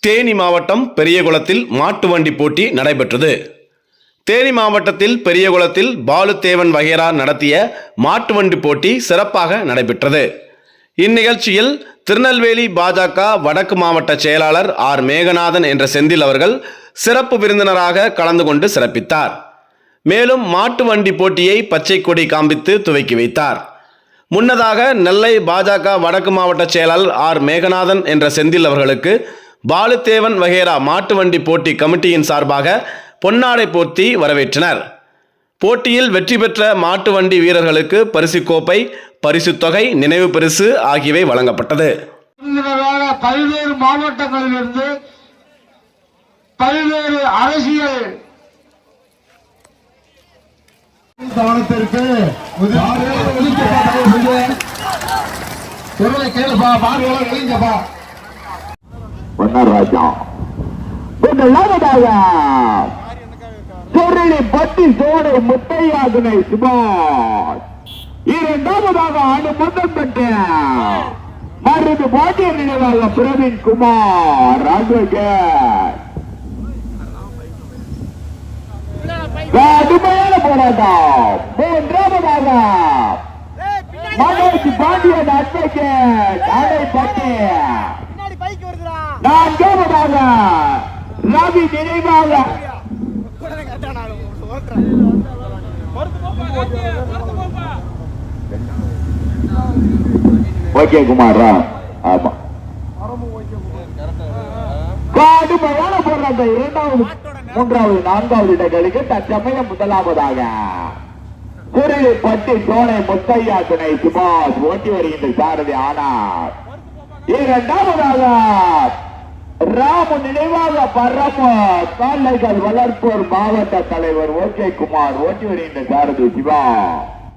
தேனி மாவட்டம் பெரியகுளத்தில் மாட்டு வண்டி போட்டி நடைபெற்றது. தேனி மாவட்டத்தில் பெரியகுளத்தில் பாலுதேவன் வகைரா நடத்திய மாட்டு வண்டி போட்டி சிறப்பாக நடைபெற்றது. இந்நிகழ்ச்சியில் திருநெல்வேலி பாஜக வடக்கு மாவட்ட செயலாளர் ஆர். மேகநாதன் என்ற செந்தில் அவர்கள் சிறப்பு விருந்தினராக கலந்து கொண்டு சிறப்பித்தார். மேலும் மாட்டு வண்டி போட்டியை பச்சை கொடி காண்பித்து துவக்கி வைத்தார். முன்னதாக நெல்லை பாஜக வடக்கு மாவட்ட செயலாளர் ஆர். மேகநாதன் என்ற செந்தில் அவர்களுக்கு பாலுதேவன் வகேரா மாட்டு வண்டி போட்டி கமிட்டியின் சார்பாக பொன்னாடை போர்த்தி வரவேற்றனர். போட்டியில் வெற்றி பெற்ற மாட்டு வண்டி வீரர்களுக்கு பரிசுக் கோப்பை பரிசுத் தொகை நினைவு பரிசு ஆகியவை வழங்கப்பட்டது. பல்வேறு மாவட்டங்களிலிருந்து பல்வேறு அரசியல் பட்டி சோடு முத்தையா துணை சுபாஷ். இரண்டாவதாக அணு முதன்பட்ட மருந்து பாட்டிய நினைவாக பிரவீன் குமார் அட்வொகேட். கடுமையான போராட்டம். மனோஜ் பாண்டியன் அணைப்பட்டு பின்னாடி பைக் வருதுடா. நான்காவதாக ரவி நினைவாக. நான் ஓகே குமாரா ஆமா. கடுமையான போராட்டம் இரண்டாவது மூன்றாவது நான்காவது இடங்களுக்கு தற்சமயம் முதலாவதாக. குருளி பட்டி சோலை முத்தையா துணை சுபாஷ் ஓட்டி வருகின்ற சாரதி ஆனார். இரண்டாவதாக ராமு நினைவாக பரம கால்நடைகள் வளர்ப்போர் மாவட்ட தலைவர் ஓகே குமார் ஓட்டி வருகின்ற சாரதி சிவா.